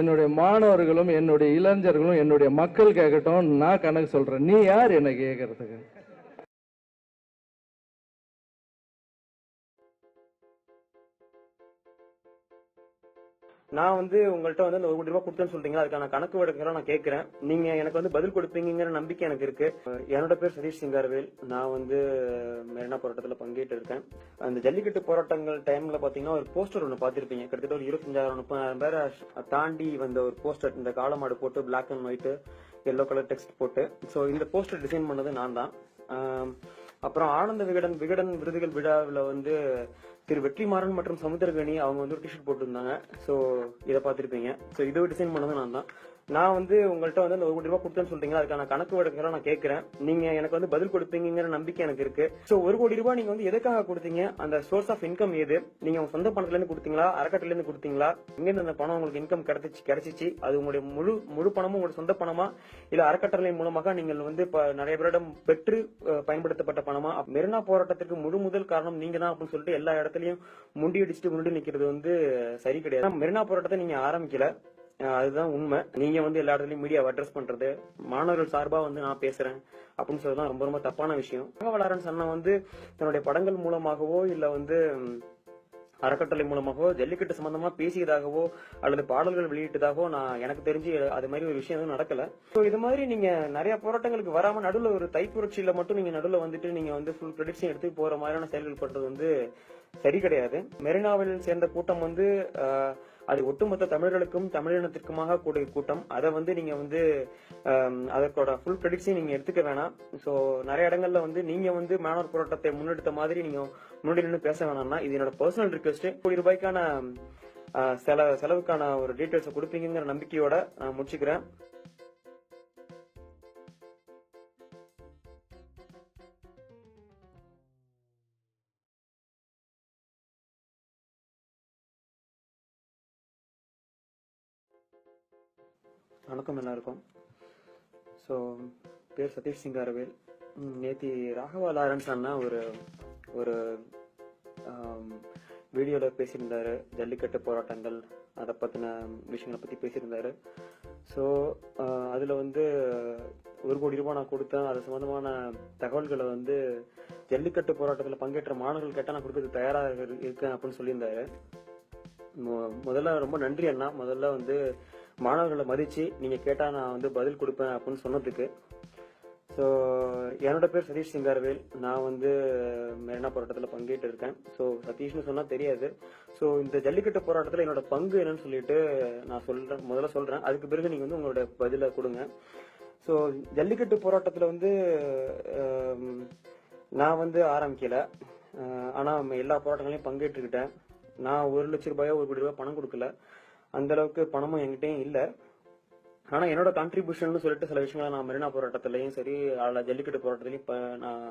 என்னுடைய மாணவர்களும் என்னுடைய இளைஞர்களும் என்னுடைய மக்கள் கேட்கட்டும் நான் கணக்கு சொல்றேன். நீ யார் என்ன கேட்கறதுக்கு? நான் வந்து உங்கள்ட்ட வந்து ஒரு கோடி ரூபாய் கொடுத்தேன்னு சொல்றீங்க அதுக்கான கணக்கு வழக்குகளை நான் கேட்கறேன். நீங்க எனக்கு வந்து பதில் கொடுப்பீங்கிற நம்பிக்கை எனக்கு இருக்கு. என்னோட பேர் சதீஷ் சிங்கார்வேல் நான் வந்து மெரினா போராட்டத்துல பங்கேற்று இருக்கேன் அந்த ஜல்லிக்கட்டு போராட்டங்கள் டைம்ல பாத்தீங்கன்னா ஒரு போஸ்டர் ஒன்று பார்த்திருப்பீங்க. கிட்டத்தட்ட ஒரு இருபத்தஞ்சாயிரம் முப்பதாயிரம் பேரை தாண்டி வந்த ஒரு போஸ்டர் இந்த காலமாடு போட்டு black and white yellow colour text போட்டு. ஸோ இந்த போஸ்டர் டிசைன் பண்ணது நான் தான் அப்புறம் ஆனந்த விகடன் விகடன் விருதுகள் விழாவில் வந்து திரு வெற்றிமாறன் மற்றும் சமுத்திரகனி அவங்க வந்து ஒரு டிஷர்ட் போட்டிருந்தாங்க. ஸோ இதை பார்த்துருப்பீங்க. ஸோ இதை டிசைன் பண்ணது நான் தான் நான் வந்து உங்கள்ட்ட வந்து அந்த ஒரு கோடி ரூபாய் கொடுத்தேன்னு சொல்றீங்க அதுக்கான கணக்கு வழக்குகளை நான் கேட்கறேன். நீங்க எனக்கு வந்து பதில் கொடுப்பீங்கிற நம்பிக்கை எனக்கு இருக்கு. ஸோ ஒரு கோடி ரூபாய் நீங்க வந்து எதுக்காக கொடுத்தீங்க? அந்த சோர்ஸ் ஆஃப் இன்கம் எது? நீங்க உங்க சொந்த பணத்துல இருந்து கொடுத்தீங்களா? அறக்கட்டளையில இருந்து கொடுத்தீங்களா? எங்க இருந்து அந்த பணம் உங்களுக்கு இன்கம் கிடைச்சிச்சு கிடைச்சிச்சு. அது உங்களுடைய முழு முழு பணமும் உங்களுடைய சொந்த பணமா? இல்ல அறக்கட்டளை மூலமாக நீங்கள் வந்து நிறைய பேரிடம் பெற்று பயன்படுத்தப்பட்ட பணமா? மெரினா போராட்டத்திற்கு முழு முதல் காரணம் நீங்க தான் அப்படின்னு சொல்லிட்டு எல்லா இடத்துலயும் முண்டி அடிச்சுட்டு முன்னாடி நிக்கிறது வந்து சரி கிடையாது. மெரினா போராட்டத்தை நீங்க ஆரம்பிக்கல. அதுதான் உண்மை. நீங்க வந்து எல்லா இடத்துலயும் மீடியாவை அட்ரஸ் பண்றது மாணவர்கள் சார்பா வந்து நான் பேசுறேன் அப்படின்னு சொல்றதுதான் ரொம்ப ரொம்ப தப்பான விஷயம். ராகவலாரன்ஸ் சன்னா வந்து தன்னுடைய படங்கள் மூலமாகவோ இல்ல வந்து அறக்கட்டளை மூலமாகவோ ஜல்லிக்கட்டு சம்பந்தமா பேசியதாகவோ அல்லது பாடல்கள் வெளியிட்டதாகவோ நான் எனக்கு தெரிஞ்சு அது மாதிரி ஒரு விஷயம் எதுவும் நடக்கல. ஸோ இது மாதிரி நீங்க நிறைய போராட்டங்களுக்கு வராம நடுவில் ஒரு தைப்புரட்சியில மட்டும் நீங்க நடுவில் வந்துட்டு நீங்க வந்து ஃபுல் கிரெடிட்ஸையும் எடுத்து போற மாதிரியான செயல்கள் பண்றது வந்து சரி கிடையாது. மெரினாவில் சேர்ந்த கூட்டம் வந்து அது ஒட்டுமொத்த தமிழர்களுக்கும் தமிழினத்திற்குமாக கூடிய கூட்டம். அதை வந்து நீங்க வந்து அதற்கோட ஃபுல் கிரெடிட்ஸையும் நீங்க எடுத்துக்க வேணாம். ஸோ நிறைய இடங்கள்ல வந்து நீங்க வந்து மாணவர் போராட்டத்தை முன்னெடுத்த மாதிரி நீங்க முன்னாடி நின்று பேச வேணாம்னா இது என்னோட பர்சனல் ரிக்வெஸ்ட் கோடி ரூபாய்க்கான செல செலவுக்கான ஒரு டீட்டெயில்ஸை கொடுப்பீங்கிற நம்பிக்கையோட நான் முடிச்சுக்கிறேன். வணக்கம் எல்லாருக்கும். ஸோ பேர் சதீஷ் சிங் அரவேல் நேத்தி ராகவா லாரன்ஸ் அண்ணா ஒரு ஒரு வீடியோவில் பேசியிருந்தார். ஜல்லிக்கட்டு போராட்டங்கள் அதை பற்றின விஷயங்களை பற்றி பேசியிருந்தாரு. ஸோ அதில் வந்து ஒரு கோடி ரூபாய் நான் கொடுத்தேன். அது சம்மந்தமான தகவல்களை வந்து ஜல்லிக்கட்டு போராட்டத்தில் பங்கேற்ற மாணவர்கள் கேட்டால் நான் கொடுக்கறது தயாராக இரு- இருக்கேன் அப்படின்னு சொல்லியிருந்தாரு. முதல்ல ரொம்ப நன்றி அண்ணா. முதல்ல வந்து மாணவர்களை மதித்து நீங்கள் கேட்டால் நான் வந்து பதில் கொடுப்பேன் அப்படின்னு சொன்னதுக்கு. ஸோ என்னோட பேர் சதீஷ் சிங்காரவேல் நான் வந்து மெரினா போராட்டத்தில் பங்கேற்று இருக்கேன். ஸோ சதீஷ்னு சொன்னால் தெரியாது. ஸோ இந்த ஜல்லிக்கட்டு போராட்டத்தில் என்னோட பங்கு என்னன்னு சொல்லிட்டு நான் சொல்கிறேன் முதல்ல சொல்கிறேன் அதுக்கு பிறகு நீங்கள் வந்து உங்களோட பதிலை கொடுங்க. ஸோ ஜல்லிக்கட்டு போராட்டத்தில் வந்து நான் வந்து ஆரம்பிக்கல. ஆனால் எல்லா போராட்டங்களையும் பங்கேற்றுக்கிட்டேன். நான் ஒரு லட்ச ரூபாயோ ஒரு கோடி ரூபாய் பணம் கொடுக்கல. அந்த அளவுக்கு பணமும் என்கிட்டயும் இல்ல. ஆனா என்னோட கான்ட்ரிபியூஷன் சொல்லிட்டு சில விஷயங்களை நான் மெரினா போராட்டத்திலையும் சரி அல்ல ஜல்லிக்கட்டு போராட்டத்திலையும் நான்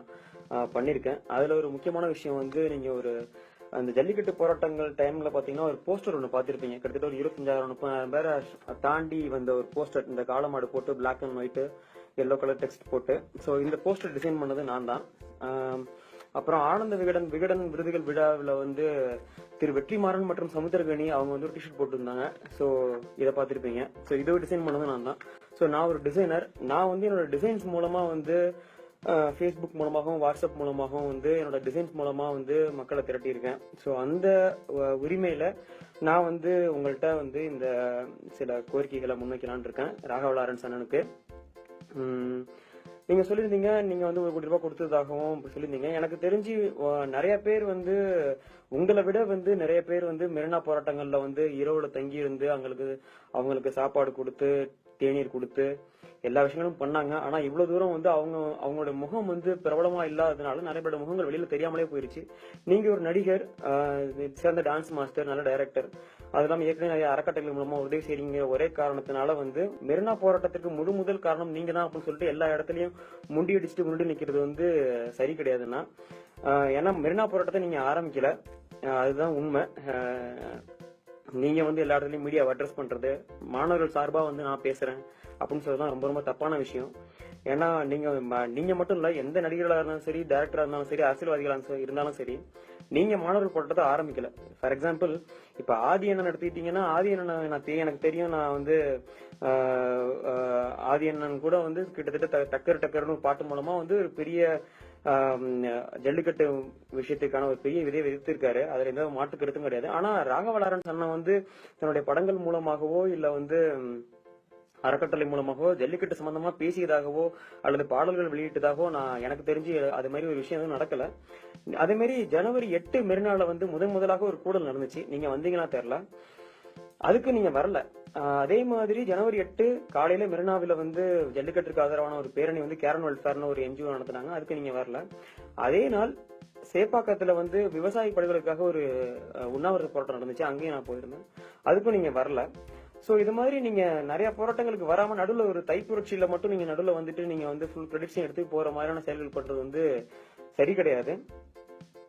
பண்ணியிருக்கேன் அதுல ஒரு முக்கியமான விஷயம் வந்து நீங்க ஒரு அந்த ஜல்லிக்கட்டு போராட்டங்கள் டைம்ல பாத்தீங்கன்னா ஒரு போஸ்டர் ஒன்று பார்த்திருப்பீங்க கிட்டத்தட்ட ஒரு இருபத்தஞ்சாயிரம் முப்பதாயிரம் பேரை தாண்டி வந்த ஒரு போஸ்டர் இந்த காலமாடு போட்டு black and white yellow colour text போட்டு. ஸோ இந்த போஸ்டர் டிசைன் பண்ணது நான் தான். அப்புறம் ஆனந்த விகடன் விகடன் விருதுகள் விழாவில் வந்து திரு வெற்றிமாறன் மற்றும் சமுத்திரகணி அவங்க வந்து ஒரு டிஷர்ட் போட்டிருந்தாங்க. ஸோ இதை பார்த்துருப்பீங்க. ஸோ இதை டிசைன் பண்ணது நான் தான். ஸோ நான் ஒரு டிசைனர் நான் வந்து என்னோட டிசைன்ஸ் மூலமாக வந்து ஃபேஸ்புக் மூலமாகவும் வாட்ஸ்அப் மூலமாகவும் வந்து என்னோட டிசைன்ஸ் மூலமாக வந்து மக்களை திரட்டியிருக்கேன். ஸோ அந்த உரிமையில் நான் வந்து உங்கள்கிட்ட வந்து இந்த சில கோரிக்கைகளை முன்வைக்கலான் இருக்கேன். ராகவ லாரன்ஸ் அண்ணனுக்கு. நீங்க சொல்லியிருந்தீங்க நீங்க வந்து ஒரு கோடி ரூபாய் கொடுத்ததாகவும் சொல்லியிருந்தீங்க. எனக்கு தெரிஞ்சு நிறைய பேர் வந்து உங்களை விட வந்து நிறைய பேர் வந்து மெரினா போராட்டங்கள்ல வந்து இரவுல தங்கி இருந்து அவங்களுக்கு அவங்களுக்கு சாப்பாடு கொடுத்து தேநீர் கொடுத்து எல்லா விஷயங்களும் பண்ணாங்க. ஆனா இவ்வளவு தூரம் வந்து அவங்க அவங்களோட முகம் வந்து பிரபலமா இல்லாததுனால நிறைய பேரோட முகங்கள் வெளியில தெரியாமலே போயிருச்சு. நீங்க ஒரு நடிகர் ஆஹ், சேர்ந்த டான்ஸ் மாஸ்டர் நல்ல டைரக்டர் அது இல்லாமல் ஏற்கனவே நிறைய அறக்கட்டளை மூலமா உதவி செய்றீங்க ஒரே காரணத்தினால வந்து மெரினா போராட்டத்திற்கு முழு முதல் காரணம் நீங்க தான் அப்படின்னு சொல்லிட்டு எல்லா இடத்துலயும் முண்டி அடிச்சுட்டு முன்னாடி நிக்கிறது வந்து சரி கிடையாதுன்னா ஏன்னா மெரினா போராட்டத்தை நீங்க ஆரம்பிக்கல. அதுதான் உண்மை. நீங்க வந்து எல்லா இடத்துலயும் மீடியாவை அட்ரஸ் பண்றது மாணவர்கள் சார்பா வந்து நான் பேசுறேன் அப்படின்னு சொல்றதுதான் ரொம்ப ரொம்ப தப்பான விஷயம். ஏன்னா நீங்க நீங்க மட்டும் இல்ல எந்த நடிகர்களா இருந்தாலும் சரி டேரக்டரா இருந்தாலும் சரி அரசியல்வாதிகளா இருந்தாலும் சரி நீங்க மாணவர்கள் போட்டதை ஆரம்பிக்கல. ஃபார் எக்ஸாம்பிள் இப்ப ஆதி என்ன எடுத்துக்கிட்டீங்கன்னா ஆதி அண்ணன் நான் எனக்கு தெரியும் நான் வந்து ஆதி அண்ணன் கூட வந்து கிட்டத்தட்ட த- டக்கர் டக்கர்னு பாட்டு மூலமா வந்து ஒரு பெரிய ஜல்லிக்கட்டு விஷயத்துக்கான ஒரு பெரிய விதையை விதித்திருக்காரு. அதுல எந்த மாற்று கருத்தும் கிடையாது. ஆனா ராகவலாரன் அண்ணன் வந்து தன்னுடைய படங்கள் மூலமாகவோ இல்ல வந்து அறக்கட்டளை மூலமாகவோ ஜல்லிக்கட்டு சம்பந்தமா பேசியதாகவோ அல்லது பாடல்கள் வெளியிட்டதாகவோ நான் எனக்கு தெரிஞ்சு அது மாதிரி ஒரு விஷயம் எதுவும் நடக்கல. அதே மாதிரி ஜனவரி எட்டு மெரினால வந்து முதன் முதலாக ஒரு கூடல் நடந்துச்சு. நீங்க வந்தீங்களா தெரியல. அதுக்கு நீங்க வரல. அதே மாதிரி ஜனவரி எட்டு காலையில மெரினாவில வந்து ஜல்லிக்கட்டுக்கு ஆதரவான ஒரு பேரணி வந்து கேரன் வெல்ஃபேர்னு ஒரு என்ஜிஓ நடத்தினாங்க. அதுக்கு நீங்க வரல. அதே நாள் சேப்பாக்கத்துல வந்து விவசாய படுகொலைக்காக ஒரு உண்ணாவிரத போராட்டம் நடந்துச்சு. அங்கேயும் நான் போயிருந்தேன். அதுக்கும் நீங்க வரல. ஸோ இது மாதிரி நீங்க நிறைய போராட்டங்களுக்கு வராம நடுவில் ஒரு தைப்புரட்சியில மட்டும் நீங்க நடுவில் வந்துட்டு நீங்க வந்து ஃபுல் ப்ரொடக்ஷன் எடுத்து போற மாதிரியான செயல்கள் பண்றது வந்து சரி கிடையாது.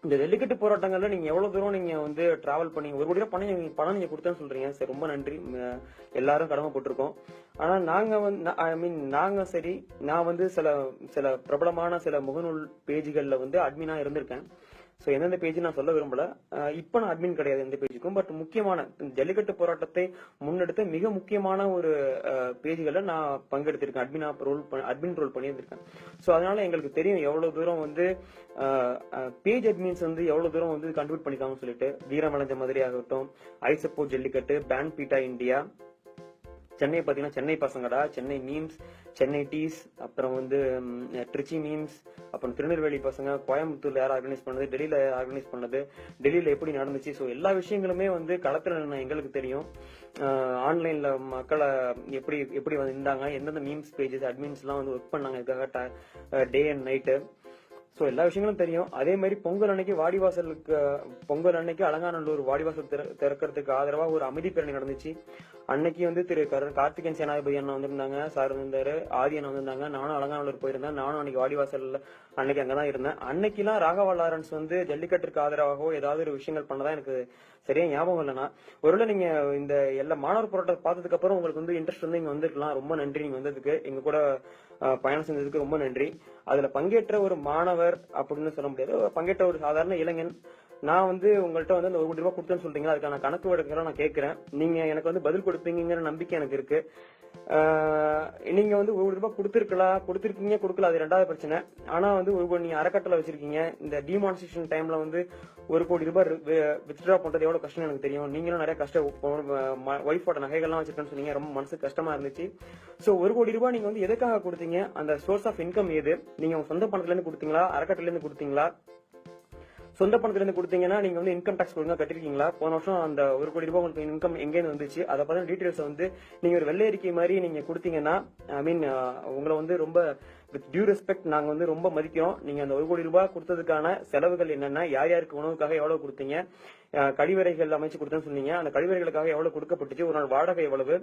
இந்த ஜல்லிக்கட்டு போராட்டங்கள்ல நீங்க எவ்வளவு தூரம் நீங்க வந்து டிராவல் பண்ணி ஒரு கோடி பணம் நீங்க பணம் நீங்க கொடுத்தேன்னு சொல்றீங்க. சரி ரொம்ப நன்றி. எல்லாரும் கடமைப்பட்டிருக்கோம். ஆனா நாங்க வந்து ஐ மீன் நாங்க சரி நான் வந்து சில சில பிரபலமான சில முகநூல் பேஜ்கள்ல வந்து அட்மினா இருந்திருக்கேன். ஸோ எந்தெந்த பேஜ் நான் சொல்ல விரும்பல. இப்போ நான் அட்மின் கிடையாது எந்த பேஜுக்கும் பட் முக்கியமான ஜல்லிக்கட்டு போராட்டத்தை முன்னெடுத்த மிக முக்கியமான ஒரு பேஜ்களை நான் பங்கெடுத்திருக்கேன். அட்மினா ரோல் அட்மின் ரோல் பண்ணியிருந்திருக்கேன். ஸோ அதனால எங்களுக்கு தெரியும் எவ்வளவு தூரம் வந்து பேஜ் அட்மின்ஸ் வந்து எவ்வளவு தூரம் வந்து கண்ட்ரிபியூட் பண்ணிருக்காங்கன்னு சொல்லிட்டு. வீரமலைஞ்ச மாதிரி ஆகட்டும். ஐசப்போ Jallikattu ban PETA India Chennai பார்த்தீங்கன்னா சென்னை பசங்கடா. சென்னை மீம்ஸ் சென்னை டீஸ் அப்புறம் வந்து ட்ரிச்சி திருச்சி மீம்ஸ் அப்புறம் திருநெல்வேலி பசங்க கோயம்புத்தூர்ல யார் ஆர்கனைஸ் பண்ணது டெல்லியில ஆர்கனைஸ் பண்ணது டெல்லியில எப்படி நடந்துச்சு? ஸோ எல்லா விஷயங்களுமே வந்து களத்துல எங்களுக்கு தெரியும். ஆன்லைன்ல மக்களை எப்படி எப்படி வந்து இருந்தாங்க எந்தெந்த மீம்ஸ் பேஜஸ் அட்மின்ஸ் எல்லாம் வந்து ஒர்க் பண்ணாங்க இதுக்காக டே அண்ட் நைட்டு ஸோ எல்லா விஷயங்களும் தெரியும். அதே மாதிரி பொங்கல் அன்னைக்கு வாடிவாசலுக்கு பொங்கல் அன்னைக்கு அலங்காநல்லூர் வாடிவாசல் திற- திறக்கறதுக்கு ஒரு அமைதி பேரணி நடந்துச்சு. அன்னைக்கு வந்து திரு கார்த்திகன் கார்த்திகேயன் சேனாதிபதி அண்ணா வந்திருந்தாங்க சார் வந்திருந்தாரு ஆதி அண்ணா வந்திருந்தாங்க நானும் அலங்காநல்லூர் போயிருந்தேன் நானும் அன்னைக்கு வாடிவாசல்ல அன்னைக்கு அங்கதான் இருந்தேன். அன்னைக்கெல்லாம் ராகவா லாரன்ஸ் வந்து ஜல்லிக்கட்டுக்கு ஆதரவாகவோ ஏதாவது ஒரு விஷயங்கள் பண்ணதான் எனக்கு சரியா ஞாபகம் இல்லைன்னா ஒருவேளை நீங்க இந்த எல்லா மாணவர் போராட்டத்தை பார்த்ததுக்கு அப்புறம் உங்களுக்கு வந்து இன்ட்ரெஸ்ட் வந்து இங்க வந்திருக்கலாம். ரொம்ப நன்றி நீங்க வந்ததுக்கு. எங்க கூட பயணம் செஞ்சதுக்கு ரொம்ப நன்றி. அதுல பங்கேற்ற ஒரு மாணவர் அப்படின்னு சொல்ல முடியாது. பங்கேற்ற ஒரு சாதாரண இளைஞன் நான் வந்து உங்கள்ட்ட வந்து அந்த ஒரு கோடி ரூபாய் கொடுத்தேன்னு சொல்றீங்க அதுக்கான கணக்கு வழக்குகளை நான் கேட்கறேன். நீங்க எனக்கு வந்து பதில் கொடுப்பீங்கிற நம்பிக்கை எனக்கு இருக்கு. நீங்க வந்து ஒரு கோடி ரூபாய் கொடுத்துருக்கலாம் கொடுத்துருக்கீங்க கொடுக்கல. அது ரெண்டாவது பிரச்சனை. ஆனா வந்து ஒரு கோடி நீங்க அறக்கட்டளை வச்சிருக்கீங்க. இந்த டிமான்ஸ்ட்ரேஷன் டைம்ல வந்து ஒரு கோடி ரூபாய் வித்ட்ரா பண்றது எவ்வளவு கஷ்டம் எனக்கு தெரியும். நீங்களும் நிறைய கஷ்டம் ஒய்ஃபோட நகைகள்லாம் வச்சிருக்கேன்னு சொன்னீங்க. ரொம்ப மனசு கஷ்டமா இருந்துச்சு. சோ ஒரு கோடி ரூபாய் நீங்க வந்து எதுக்காக கொடுத்தீங்க? அந்த சோர்ஸ் ஆஃப் இன்கம் எது? நீங்க உங்க சொந்த பணத்துல இருந்து கொடுத்தீங்களா? அறக்கட்டளையில இருந்து கொடுத்தீங்களா? சொந்த பணத்துல இருந்து கொடுத்தீங்கன்னா நீங்க வந்து இன்கம் டாக்ஸ் ஒழுங்கா கட்டிருக்கீங்களா? போன வருஷம் அந்த ஒரு கோடி ரூபாய் உங்களுக்கு இன்கம் எங்கேருந்து வந்துச்சு? அதை பத்தின டீடைல்ஸ் வந்து நீங்க ஒரு வெள்ளை அறிக்கை மாதிரி நீங்க கொடுத்தீங்கன்னா ஐ மீன் உங்களை வந்து ரொம்ப வித் டியூ ரெஸ்பெக்ட் நாங்க வந்து ரொம்ப மதிக்கிறோம். நீங்க அந்த ஒரு கோடி ரூபாய் கொடுத்ததுக்கான செலவுகள் என்னென்ன யார் யாருக்கு உணவுக்காக எவ்வளவு கொடுத்தீங்க கழிவறைகள் அமைச்சு கொடுத்தேன்னு சொன்னீங்க. அந்த கழிவறைகளுக்காக எவ்வளவு கொடுக்கப்பட்டுச்சு ஒரு நாள் வாடகை எவ்வளவு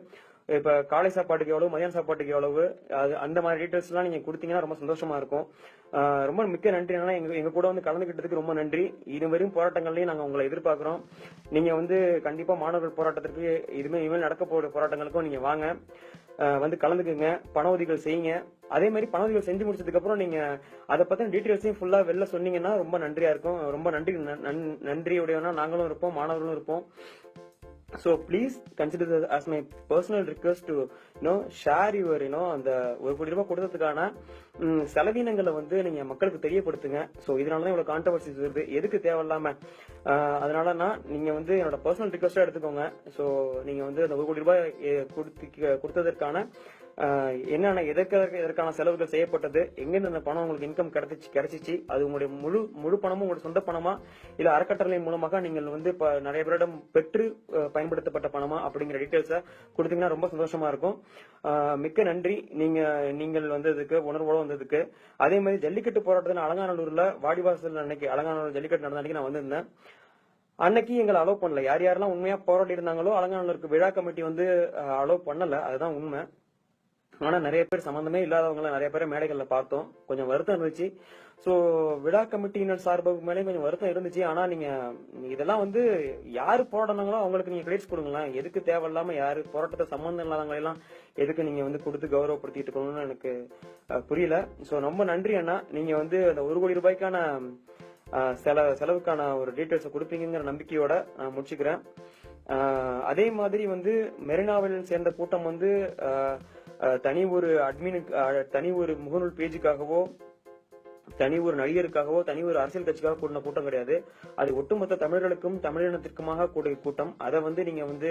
இப்ப காலை சாப்பாட்டுக்கு எவ்வளவு மதியான சாப்பாட்டுக்கு எவ்வளவு அது அந்த மாதிரி டீடைல்ஸ் எல்லாம் நீங்க கொடுத்தீங்கன்னா ரொம்ப சந்தோஷமா இருக்கும். ரொம்ப மிக்க நன்றி என்னன்னா எங்க எங்க கூட வந்து கலந்துக்கிட்டதுக்கு ரொம்ப நன்றி. இதுவரையும் போராட்டங்கள்லயும் நாங்க உங்களை எதிர்பார்க்கிறோம். நீங்க வந்து கண்டிப்பா மாணவர்கள் போராட்டத்திற்கு இதுமே இனிமேல் நடக்க போற போராட்டங்களுக்கும் நீங்க வாங்க. வந்து கலந்துக்குங்க. பண உதவிகள் செய்யுங்க. அதே மாதிரி பண செஞ்சு முடிச்சதுக்கு அப்புறம் நீங்க அதை பத்தின டீட்டெயில்ஸையும் ஃபுல்லா வெளில சொன்னீங்கன்னா ரொம்ப நன்றியா இருக்கும். ரொம்ப நன்றி நன்- நன்றியுடையவனா நாங்களும் இருப்போம் மாணவர்களும் இருப்போம். So please consider this as my personal request to you share your your அந்த ஒரு கோடி ரூபாய் கொடுத்ததுக்கான செலவீனங்களை வந்து நீங்க மக்களுக்கு தெரியப்படுத்துங்க. ஸோ இதனால தான் இவ்வளவு கான்ட்ரவர்சிஸ் வருது. எதுக்கு தேவையில்லாம அதனாலனா அதனால நான் நீங்க வந்து என்னோட பர்சனல் ரிக்வஸ்டா எடுத்துக்கோங்க. ஸோ நீங்க வந்து அந்த ஒரு கோடி ரூபாய் கொடுத்து கொடுத்ததற்கான என்னென்ன எதற்காக இதற்கான செலவுகள் செய்யப்பட்டது எங்கிருந்து அந்த பணம் உங்களுக்கு இன்கம் கிடைச்சிச்சு கிடைச்சிச்சு அது உங்களுடைய முழு முழு பணமும் உங்களுடைய சொந்த பணமா இல்ல அறக்கட்டளை மூலமாக நீங்கள் வந்து நிறைய பேரிடம் பெற்று பயன்படுத்தப்பட்ட பணமா அப்படிங்கிற டீடைல்ஸ கொடுத்தீங்கன்னா ரொம்ப சந்தோஷமா இருக்கும். மிக்க நன்றி. நீங்க நீங்கள் வந்ததுக்கு உணர்வோட வந்ததுக்கு. அதே மாதிரி ஜல்லிக்கட்டு போராட்டத்தில் அலங்காநல்லூர்ல வாடிவாசல் அன்னைக்கு அலங்காநல்லூர் ஜல்லிக்கட்டு நடந்த அன்னைக்கு நான் வந்திருந்தேன். அன்னைக்கு எங்களை அலோவ் பண்ணல. யார் யாரெல்லாம் உண்மையா போராடி இருந்தாங்களோ அலங்காநல்லூருக்கு விழா கமிட்டி வந்து அலோவ் பண்ணல. அதுதான் உண்மை. ஆனா நிறைய பேர் சம்பந்தமே இல்லாதவங்களை நிறைய பேரை மேடைகள்ல பார்த்தோம். கொஞ்சம் வருத்தம் இருந்துச்சு. சோ விழா கமிட்டியினர் சார்புக்கு மேலே கொஞ்சம் வருத்தம் இருந்துச்சு. ஆனா நீங்க இதெல்லாம் வந்து யாரு போராடினாங்களோ அவங்களுக்கு நீங்க கிரெடிட்ஸ் கொடுங்களேன். எதுக்கு தேவையில்லாம யாரு போராட்டத்தை சம்பந்தம் இல்லாதவங்களை எல்லாம் எதுக்கு நீங்க வந்து கொடுத்து கௌரவப்படுத்திட்டு இருக்கணும்னு எனக்கு புரியல. சோ ரொம்ப நன்றி அண்ணா. நீங்க வந்து அந்த ஒரு கோடி ரூபாய்க்கான சில செல செலவுக்கான ஒரு டீட்டெயில்ஸை கொடுப்பீங்கிற நம்பிக்கையோட நான் முடிச்சுக்கிறேன். அதே மாதிரி வந்து மெரினாவில் சேர்ந்த கூட்டம் வந்து ஆஹ் தனி ஒரு அட்மினுக்கு தனி ஒரு முகநூல் பேஜுக்காகவோ தனி ஒரு நடிகருக்காகவோ தனி ஒரு அரசியல் கட்சிக்காக கூடின கூட்டம் கிடையாது. அது ஒட்டுமொத்த தமிழர்களுக்கும் தமிழினத்திற்குமாக கூடிய கூட்டம். அதை வந்து நீங்க வந்து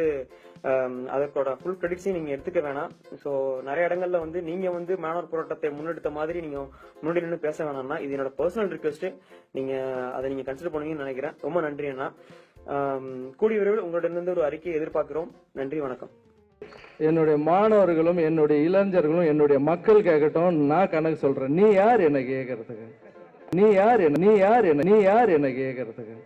அதற்கோட ஃபுல் கிரெடிட்ஸையும் நீங்க எடுத்துக்க வேணாம். ஸோ நிறைய இடங்கள்ல வந்து நீங்க வந்து மாணவர் போராட்டத்தை முன்னெடுத்த மாதிரி நீங்க முன்னாடி நின்று பேச வேணாம்னா இது என்னோட பர்சனல் ரிக்வெஸ்ட் நீங்க அதை நீங்க கன்சிடர் பண்ணுவீங்கன்னு நினைக்கிறேன். ரொம்ப நன்றி அண்ணா. கூடிய விரைவில் உங்களிடமிருந்து ஒரு அறிக்கையை எதிர்பார்க்கிறோம். நன்றி வணக்கம். என்னுடைய மாணவர்களும் என்னுடைய இளைஞர்களும் என்னுடைய மக்கள் கேட்கட்டும் நான் கணக்கு சொல்கிறேன் நீ யார் என்னை கேட்கறதுக்கு நீ யார் என்ன நீ யார் என்ன நீ யார் என்னை கேட்கறதுக்கு